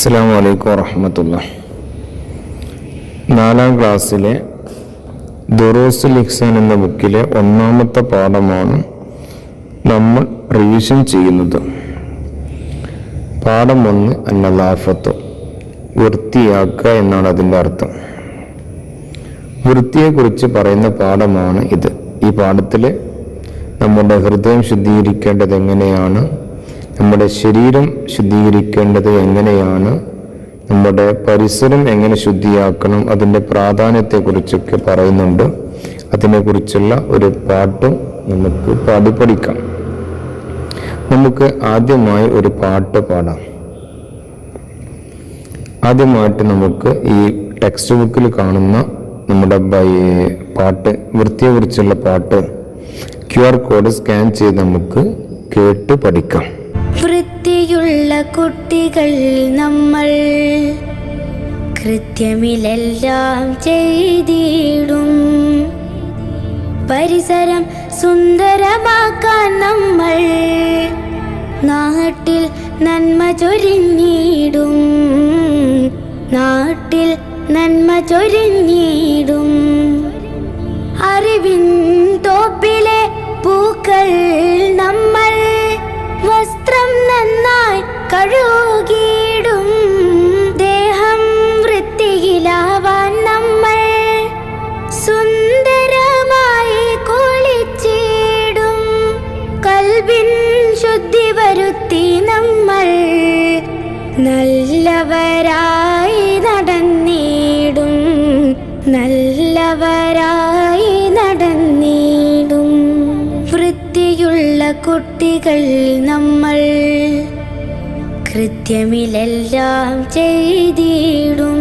അസ്സാം വലൈക്കും വറഹമത്തുള്ള നാലാം ക്ലാസ്സിലെ ദുറൂസുൽ ഇഹ്സാൻ എന്ന ബുക്കിലെ ഒന്നാമത്തെ പാഠമാണ് നമ്മൾ റിവിഷൻ ചെയ്യുന്നത്. പാഠം ഒന്ന് അന്നലാഫത്ത് വൃത്തിയാക്കുക എന്നാണ് അതിന്റെ അർത്ഥം. വൃത്തിയെക്കുറിച്ച് പറയുന്ന പാഠമാണ് ഇത്. ഈ പാഠത്തിൽ നമ്മുടെ ഹൃദയം ശുദ്ധീകരിക്കേണ്ടത് എങ്ങനെയാണ്? നമ്മുടെ ശരീരം ശുദ്ധീകരിക്കേണ്ടത് എങ്ങനെയാണ്? നമ്മുടെ പരിസരം എങ്ങനെ ശുദ്ധിയാക്കണം? അതിന്റെ പ്രാധാന്യത്തെക്കുറിച്ചൊക്കെ പറയുന്നുണ്ട്. അതിനെക്കുറിച്ചുള്ള ഒരു പാട്ടും നമുക്ക് പാടി പഠിക്കാം. നമുക്ക് ആദ്യമായി ഒരു പാട്ട് പാടാം. ആദ്യമായിട്ട് നമുക്ക് ഈ ടെക്സ്റ്റ് ബുക്കിൽ കാണുന്ന നമ്മുടെ പാട്ട് വൃത്തിയെക്കുറിച്ചുള്ള പാട്ട് ക്യു ആർ കോഡ് സ്കാൻ ചെയ്ത് നമുക്ക് കേട്ട് പഠിക്കാം. വൃത്തിയുള്ള കുട്ടികൾ നമ്മൾ കൃത്യമിലെല്ലാം ചെയ്തിടും. പരിസരം സുന്ദരമാക്കാൻ നമ്മൾ നാട്ടിൽ നന്മ ചൊരിഞ്ഞിടും. നാട്ടിൽ നന്മ ചൊരിഞ്ഞിടും. അറിവിൻ തോപ്പിലെ പൂക്കൾ കഴുകിയിടും ദേഹം വൃത്തിയിലാവാൻ നമ്മൾ സുന്ദരമായി കുളിച്ചിടും. കൽവിൻ ശുദ്ധി വരുത്തി നമ്മൾ നല്ലവരായി നടന്നിടും. നല്ലവരായി നടന്നിടും. വൃത്തിയുള്ള കുട്ടികൾ നമ്മൾ കൃത്യമിലെല്ലാം ചെയ്തിടും.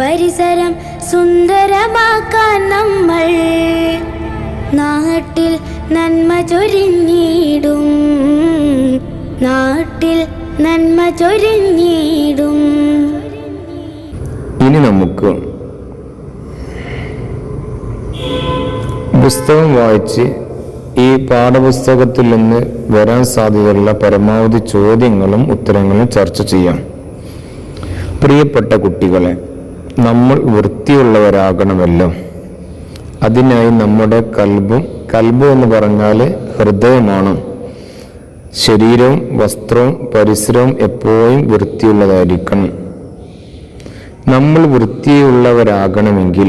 പരിസരം സുന്ദരമാക്കാൻ നമ്മൾ നാട്ടിൽ നന്മ ചൊരിഞ്ഞിടും. നാട്ടിൽ നന്മ ചൊരിഞ്ഞിടും. ഇനി നമുക്ക് പുസ്തകം വായിച്ച് ഈ പാഠപുസ്തകത്തിൽ നിന്ന് വരാൻ സാധ്യതയുള്ള പരമാവധി ചോദ്യങ്ങളും ഉത്തരങ്ങളും ചർച്ച ചെയ്യാം. പ്രിയപ്പെട്ട കുട്ടികളെ നമ്മൾ വൃത്തിയുള്ളവരാകണമല്ലോ. അതിനായി നമ്മുടെ കൽബും കൽബ് എന്ന് പറഞ്ഞാൽ ഹൃദയമാണ്. ശരീരവും വസ്ത്രവും പരിസരവും എപ്പോഴും വൃത്തിയുള്ളതായിരിക്കണം. നമ്മൾ വൃത്തിയുള്ളവരാകണമെങ്കിൽ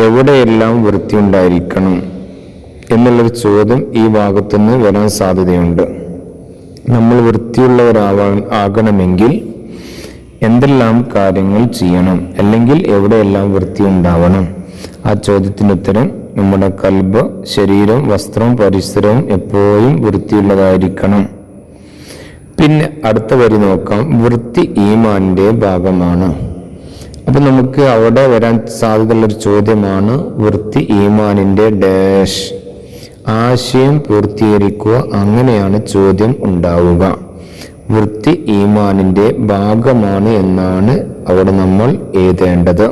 എവിടെയെല്ലാം വൃത്തിയുണ്ടായിരിക്കണം എന്നുള്ളൊരു ചോദ്യം ഈ ഭാഗത്തുനിന്ന് വരാൻ സാധ്യതയുണ്ട്. നമ്മൾ വൃത്തിയുള്ളവരാവാൻ ആകണമെങ്കിൽ എന്തെല്ലാം കാര്യങ്ങൾ ചെയ്യണം അല്ലെങ്കിൽ എവിടെയെല്ലാം വൃത്തി ഉണ്ടാവണം ആ ചോദ്യത്തിന് ഉത്തരം നമ്മുടെ കൽബ് ശരീരം വസ്ത്രം പരിസരവും എപ്പോഴും വൃത്തിയുള്ളതായിരിക്കണം. പിന്നെ അടുത്ത വരി നോക്കാം. വൃത്തി ഈമാന്റെ ഭാഗമാണ്. അപ്പൊ നമുക്ക് അവിടെ വരാൻ സാധ്യതയുള്ള ഒരു ചോദ്യമാണ് വൃത്തി ഈമാനിന്റെ ഡാഷ്. ആശയം പൂർത്തീകരിക്കുക അങ്ങനെയാണ് ചോദ്യം ഉണ്ടാവുക. വൃത്തി ഈമാനിന്റെ ഭാഗമാണ് എന്നാണ് അവിടെ നമ്മൾ എഴുതേണ്ടത്.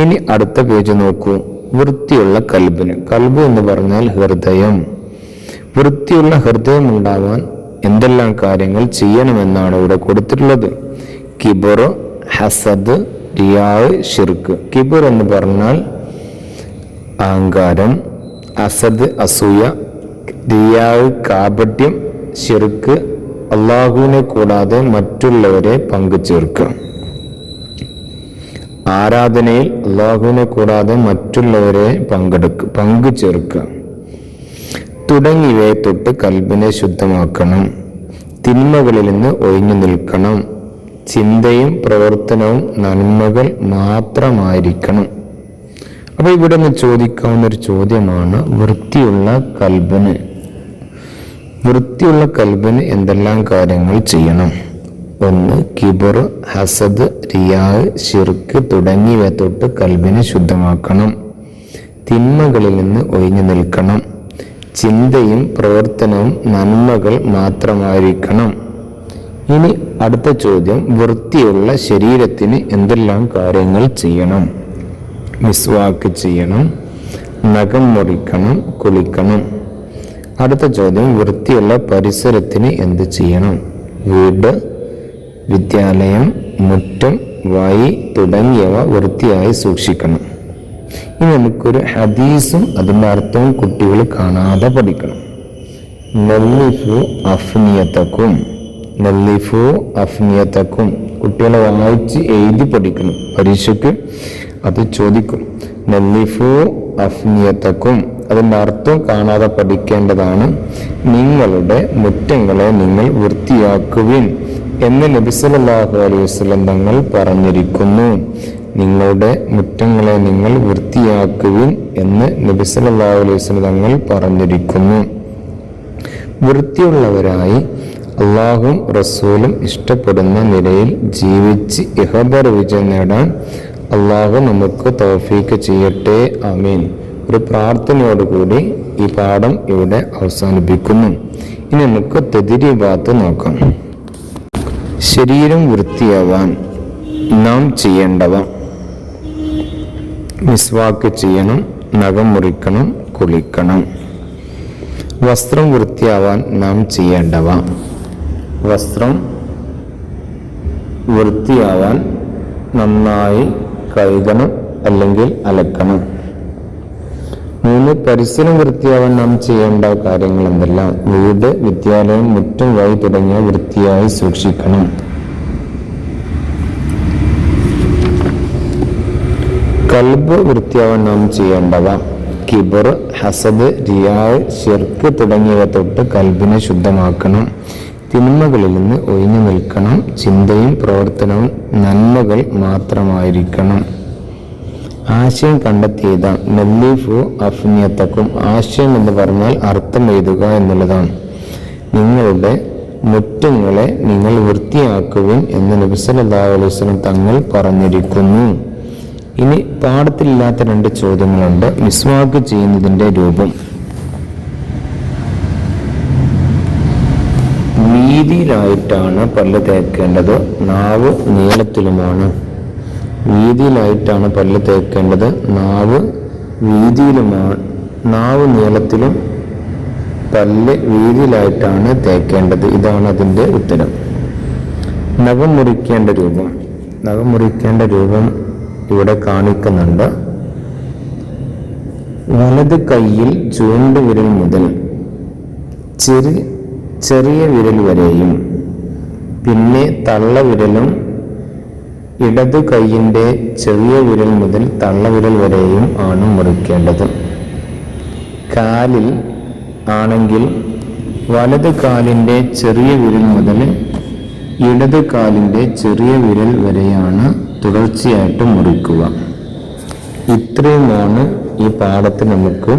ഇനി അടുത്ത പേജ് നോക്കൂ. വൃത്തിയുള്ള കൽബിന്. കൽബ് എന്ന് പറഞ്ഞാൽ ഹൃദയം. വൃത്തിയുള്ള ഹൃദയം ഉണ്ടാവാൻ എന്തെല്ലാം കാര്യങ്ങൾ ചെയ്യണമെന്നാണ് ഇവിടെ കൊടുത്തിട്ടുള്ളത്. കിബർ ഹസദ് റിയാവ് ഷിർക്ക്. കിബർ എന്ന് പറഞ്ഞാൽ അഹങ്കാരം അസദ് അസൂയ റിയാവ് കാപട്യം ഷിർക്ക് അള്ളാഹുവിനെ കൂടാതെ മറ്റുള്ളവരെ പങ്കു ചേർക്കുക ആരാധനയിൽ അള്ളാഹുവിനെ കൂടാതെ മറ്റുള്ളവരെ പങ്കെടുക്കുക പങ്കു ചേർക്കുക തുടങ്ങിയവയെ തൊട്ട് കൽബിനെ ശുദ്ധമാക്കണം. തിന്മകളിൽ നിന്ന് ഒഴിഞ്ഞു നിൽക്കണം. ചിന്തയും പ്രവർത്തനവും നന്മകൾ മാത്രമായിരിക്കണം. അപ്പൊ ഇവിടെ നിന്ന് ചോദിക്കാവുന്ന ഒരു ചോദ്യമാണ് വൃത്തിയുള്ള കൽബന്. വൃത്തിയുള്ള കൽബന് എന്തെല്ലാം കാര്യങ്ങൾ ചെയ്യണം? ഒന്ന് കിബർ ഹസദ് റിയാഹ് ഷിർക്ക് തുടങ്ങിയവ തൊട്ട് കൽബിനെ ശുദ്ധമാക്കണം. തിന്മകളിൽ നിന്ന് ഒഴിഞ്ഞു നിൽക്കണം. ചിന്തയും പ്രവർത്തനവും നന്മകൾ മാത്രമായിരിക്കണം. ഇനി അടുത്ത ചോദ്യം വൃത്തിയുള്ള ശരീരത്തിന് എന്തെല്ലാം കാര്യങ്ങൾ ചെയ്യണം? മിസ്വാക്ക് ചെയ്യണം നഖം മുറിക്കണം കുളിക്കണം. അടുത്ത ചോദ്യം വൃത്തിയുള്ള പരിസരത്തിന് എന്ത് ചെയ്യണം? വീട് വിദ്യാലയം മുറ്റം വായി തുടങ്ങിയവ വൃത്തിയായി സൂക്ഷിക്കണം. ഇനി നമുക്കൊരു ഹദീസും അതിന്റെ അർത്ഥവും കുട്ടികൾ കാണാതെ പഠിക്കണം. നെല്ലിഫു അഫ്നിയത്തക്കും നെല്ലിഫു അഫ്നിയത്തക്കും കുട്ടികളെ വായിച്ച് എഴുതി പഠിക്കണം പരീക്ഷയ്ക്ക് അത് ചോദിക്കും നല്ലിഫു അഫ്നിയത്തക്കും അതിന്റെ അർത്ഥം കാണാതെ പഠിക്കേണ്ടതാണ്. നിങ്ങളുടെ മുറ്റങ്ങളെ നിങ്ങൾ വൃത്തിയാക്കുവിൻ എന്ന് നബിസലാഹു അലൈഹി വസ്ലം തങ്ങൾ പറഞ്ഞിരിക്കുന്നു. നിങ്ങളുടെ മുറ്റങ്ങളെ നിങ്ങൾ വൃത്തിയാക്കുവിൻ എന്ന് നബിസലാഹു അലൈഹി വസ്ലം തങ്ങൾ പറഞ്ഞിരിക്കുന്നു. വൃത്തിയുള്ളവരായി അള്ളാഹും റസൂലും ഇഷ്ടപ്പെടുന്ന നിലയിൽ ജീവിച്ച് ഇഹബർ വിജയം നേടാൻ അള്ളാഹു നമുക്ക് തോഫീക്ക് ചെയ്യട്ടെ അമീൻ ഒരു പ്രാർത്ഥനയോടുകൂടി ഈ പാഠം ഇവിടെ അവസാനിപ്പിക്കുന്നു. ഇനി നമുക്ക് തെതിരിഭാഗത്ത് നോക്കാം. ശരീരം വൃത്തിയാവാൻ നാം ചെയ്യേണ്ടവ. മിസ്വാക്ക് ചെയ്യണം നഖം മുറിക്കണം കുളിക്കണം. വസ്ത്രം വൃത്തിയാവാൻ നാം ചെയ്യേണ്ടവ. വസ്ത്രം വൃത്തിയാവാൻ നന്നായി കഴുകണം അല്ലെങ്കിൽ അലക്കണം. മൂന്ന് പരിസരം വൃത്തിയാവാൻ നാം ചെയ്യേണ്ട കാര്യങ്ങൾ എന്തെല്ലാം വീട് വിദ്യാലയം മുറ്റം വഴി തുടങ്ങിയ വൃത്തിയായി സൂക്ഷിക്കണം. കൽബ് വൃത്തിയാവാൻ നാം ചെയ്യേണ്ടവ കിബർ ഹസദ് റിയാവ് ഷിർക്ക് തുടങ്ങിയവ തൊട്ട് കൽബിനെ ശുദ്ധമാക്കണം. തിന്മകളിൽ നിന്ന് ഒഴിഞ്ഞു നിൽക്കണം. ചിന്തയും പ്രവർത്തനവും നന്മകൾ മാത്രമായിരിക്കണം. ആശയം കണ്ടെത്തിയതാണ് നെല്ലീഫു അഫ്നിയത്തക്കും ആശയം എന്ന് പറഞ്ഞാൽ അർത്ഥം എഴുതുക എന്നുള്ളതാണ്. നിങ്ങളുടെ മുറ്റങ്ങളെ നിങ്ങൾ വൃത്തിയാക്കുവിൻ എന്ന് നബി സല്ലല്ലാഹു അലൈഹി തങ്ങൾ പറഞ്ഞിരിക്കുന്നു. ഇനി പാഠത്തിലില്ലാത്ത രണ്ട് ചോദ്യങ്ങളുണ്ട്. മിസ്വാക്ക് ചെയ്യുന്നതിന്റെ രൂപം. വീതിയിലായിട്ടാണ് പല്ല് തേക്കേണ്ടത്. നാവ് നീളത്തിലുമാണ്. വീതിയിലായിട്ടാണ് പല്ല് തേക്കേണ്ടത്. നാവ് വീതിയിലുമാണ് നാവ് നീളത്തിലും പല്ല് വീതിയിലായിട്ടാണ് തേക്കേണ്ടത്. ഇതാണ് അതിന്റെ ഉത്തരം. നഖം മുറിക്കേണ്ട രൂപം. നഖം മുറിക്കേണ്ട രൂപം ഇവിടെ കാണിക്കുന്നുണ്ട്. വലത് കൈയിൽ ചൂണ്ടുവിരൽ മുതൽ ചെറു ചെറിയ വിരൽ വരെയും പിന്നെ തള്ളവിരലും ഇടത് കൈയിന്റെ ചെറിയ വിരൽ മുതൽ തള്ളവിരൽ വരെയും ആണ് മുറിക്കേണ്ടത്. കാലിൽ ആണെങ്കിൽ വലത് കാലിന്റെ ചെറിയ വിരൽ മുതൽ ഇടത് കാലിന്റെ ചെറിയ വിരൽ വരെയാണ് തുടർച്ചയായിട്ട് മുറിക്കുക. ഇത്രയുമാണ് ഈ പാഠത്തിൽ നമുക്ക്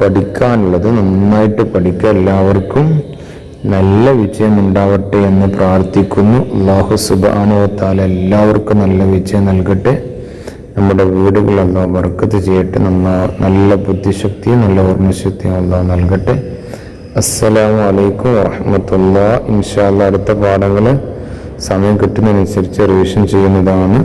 പഠിക്കാനുള്ളത്. നന്നായിട്ട് പഠിക്കുക എല്ലാവർക്കും. നല്ല വിജയം ഉണ്ടാവട്ടെ എന്ന് പ്രാർത്ഥിക്കുന്നു. അള്ളാഹു സുബാനുവത്താൽ എല്ലാവർക്കും നല്ല വിജയം നൽകട്ടെ. നമ്മുടെ വീടുകൾ വർക്കത്ത് ചെയ്യട്ടെ. നമ്മ നല്ല ബുദ്ധിശക്തിയും നല്ല ഓർമ്മശക്തിയും അള്ളാഹ് നൽകട്ടെ. അസ്സലാമു അലൈക്കും വറഹമത്തുള്ള ഇൻഷാല്ല അടുത്ത പാഠങ്ങൾ സമയം കിട്ടുന്നതിനനുസരിച്ച് റിവിഷൻ ചെയ്യുന്നതാണ്.